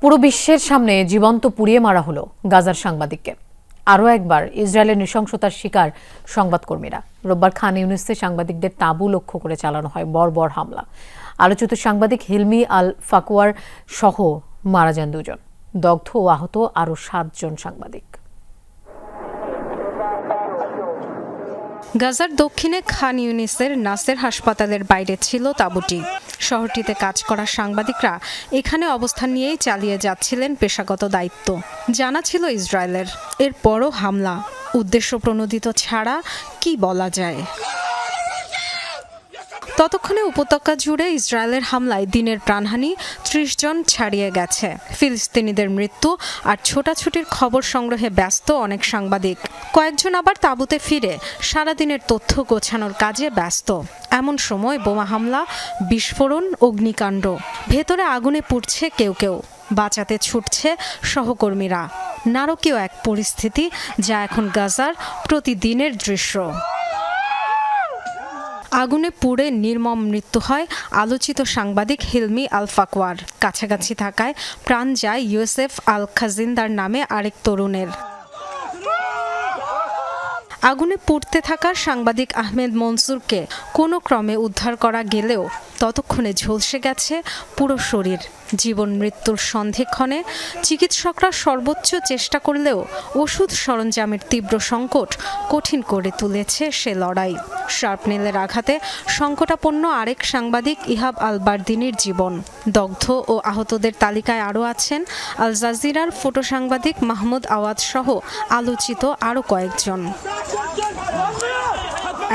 পুরো বিশ্বের সামনে জীবন্ত পুড়িয়ে মারা হলো গাজার সাংবাদিককে। আরও একবার ইসরায়েলের নৃশংসতার শিকার সংবাদকর্মীরা। রোববার খান ইউনিসে সাংবাদিকদের তাঁবু লক্ষ্য করে চালানো হয় বর্বর হামলা। আলোচিত সাংবাদিক হিলমি আল ফাকুয়ার সহ মারা যান দুজন। দগ্ধ ও আহত আরও সাতজন সাংবাদিক। গাজার দক্ষিণে খান ইউনিসের নাসের হাসপাতালের বাইরে ছিল তাবুটি। শহরটিতে কাজ করা সাংবাদিকরা এখানে অবস্থান নিয়েই চালিয়ে যাচ্ছিলেন পেশাগত দায়িত্ব। জানা ছিল ইসরায়েলের। এরপরও হামলা। উদ্দেশ্য প্রণোদিত ছাড়া কি বলা যায়? ততক্ষণে উপত্যকা জুড়ে ইসরায়েলের হামলায় দিনের প্রাণহানি ত্রিশ জন ছাড়িয়ে গেছে। ফিলিস্তিনিদের মৃত্যু আর ছোটাছুটির খবর সংগ্রহে ব্যস্ত অনেক সাংবাদিক। কয়েকজন আবার তাঁবুতে ফিরে সারাদিনের তথ্য গোছানোর কাজে ব্যস্ত। এমন সময় বোমা হামলা, বিস্ফোরণ, অগ্নিকাণ্ড। ভেতরে আগুনে পুড়ছে কেউ কেউ। বাঁচাতে ছুটছে সহকর্মীরা। নারকীয় এক পরিস্থিতি যা এখন গাজার প্রতিদিনের দৃশ্য। আগুনে পুড়ে নির্মম মৃত্যু হয়, আলোচিত সাংবাদিক হিলমি আল ফাকওয়ার কাছাকাছি থাকায় প্রাণ যায় ইউসেফ আল খাজিন্দার নামে আরেক তরুণের। আগুনে পুড়তে থাকা সাংবাদিক আহমেদ মনসুরকে কোনো ক্রমে উদ্ধার করা গেলেও ততক্ষণে ঝলসে গেছে পুরো শরীর। জীবন মৃত্যুর সন্ধিক্ষণে চিকিৎসকরা সর্বোচ্চ চেষ্টা করলেও ওষুধ সরঞ্জামের তীব্র সংকট কঠিন করে তুলেছে সে লড়াই। শার্পনেলের আঘাতে সংকটাপন্ন আরেক সাংবাদিক ইহাব আল বারদিনির জীবন। দগ্ধ ও আহতদের তালিকায় আরও আছেন আল জাজিরার ফটো সাংবাদিক মাহমুদ আওয়াজ সহ আলোচিত আরও কয়েকজন।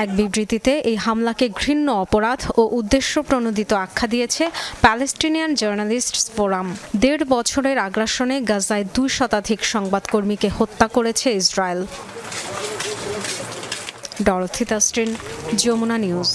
এক বিবৃতিতে এই হামলাকে ঘৃণ্য অপরাধ ও উদ্দেশ্য প্রণোদিত আখ্যা দিয়েছে প্যালেস্টিনিয়ান জার্নালিস্ট ফোরাম। দেড় বছরের আগ্রাসনে গাজায় দুই শতাধিক সংবাদকর্মীকে হত্যা করেছে Israel. Dorothy Tastin, Jamuna News.